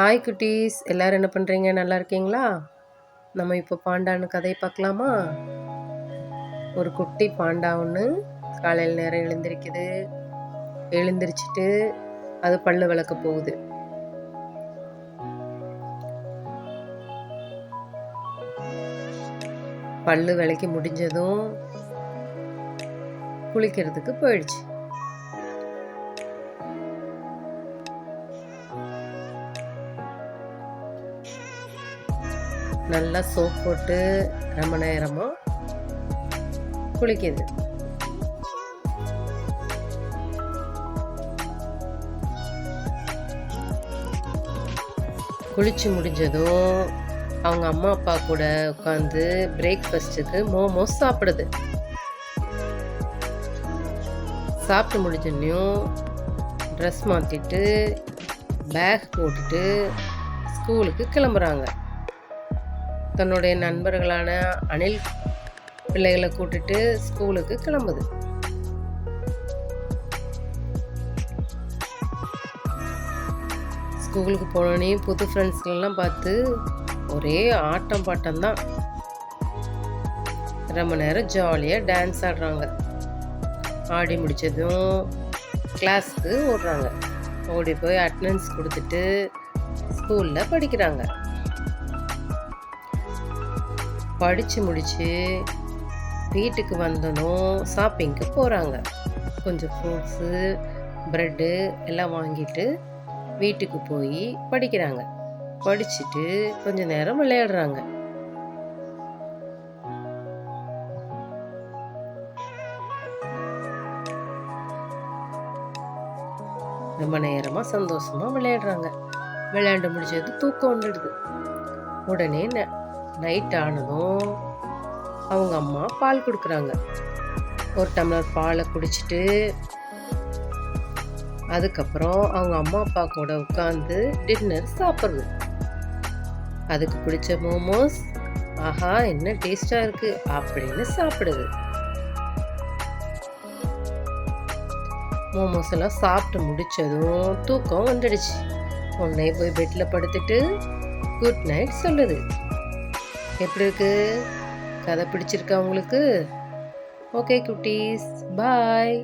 Hi குட்டீஸ். எல்லோரும் என்ன பண்ணுறீங்க நல்லா இருக்கீங்களா? நம்ம இப்போ பாண்டான்னு கதை பார்க்கலாமா? ஒரு குட்டி பாண்டா ஒன்று காலையில் நேரம் எழுந்திருக்குது. எழுந்திரிச்சிட்டு அது பல்லு விளக்க போகுது. பல்லு விளக்கி முடிஞ்சதும் குளிக்கிறதுக்கு போயிடுச்சு. நல்லா சோப் போட்டு ரொம்ப நேரமாக குளிக்குது. குளிச்சு முடிஞ்சதும் அவங்க அம்மா அப்பா கூட உட்காந்து பிரேக்ஃபாஸ்ட்டுக்கு மோமோஸ் சாப்பிடுது. சாப்பிட்டு முடிஞ்சோடனையும் ட்ரெஸ் மாற்றிட்டு பேக் போட்டுட்டு ஸ்கூலுக்கு கிளம்புறாங்க. தன்னுடைய நண்பர்களான அனில் பிள்ளைகளை கூட்டிட்டு ஸ்கூலுக்கு கிளம்புது. ஸ்கூலுக்கு போனோடனே புது ஃப்ரெண்ட்ஸ்களெல்லாம் பார்த்து ஒரே ஆட்டம் பாட்டம் தான். ரொம்ப நேரம் ஜாலியாக டான்ஸ் ஆடுறாங்க. ஆடி முடித்ததும் கிளாஸ்க்கு ஓடுறாங்க. ஓடி போய் அட்டண்டன்ஸ் கொடுத்துட்டு ஸ்கூலில் படிக்கிறாங்க. படித்து முடித்து வீட்டுக்கு வந்ததும் ஷாப்பிங்க்கு போகிறாங்க கொஞ்சம் ஃப்ரூட்ஸு ப்ரெட்டு எல்லாம் வாங்கிட்டு வீட்டுக்கு போய் படிக்கிறாங்க. படிச்சுட்டு கொஞ்ச நேரம் விளையாடுறாங்க. ரொம்ப நேரமாக சந்தோஷமாக விளையாடுறாங்க. விளையாண்டு முடிச்சது தூக்கம் வந்துடுது. உடனே நைட் ஆனதும் அவங்க அம்மா பால் கொடுக்குறாங்க. ஒரு டம்ளர் பாலை குடிச்சிட்டு அதுக்கப்புறம் அவங்க அம்மா அப்பா கூட உட்காந்து டின்னர் சாப்பிட்றது. அதுக்கு பிடிச்ச மோமோஸ் ஆஹா என்ன டேஸ்டாக இருக்குது அப்படின்னு சாப்பிடுது மோமோஸ் எல்லாம் சாப்பிட்டு முடிச்சதும் தூக்கம் வந்துடுச்சு. உடனே போய் பெட்டில் படுத்துட்டு குட் நைட் சொல்லுது. எப்படி இருக்கு? கதை பிடிச்சிருக்கா உங்களுக்கு? ஓகே குட்டீஸ் பாய்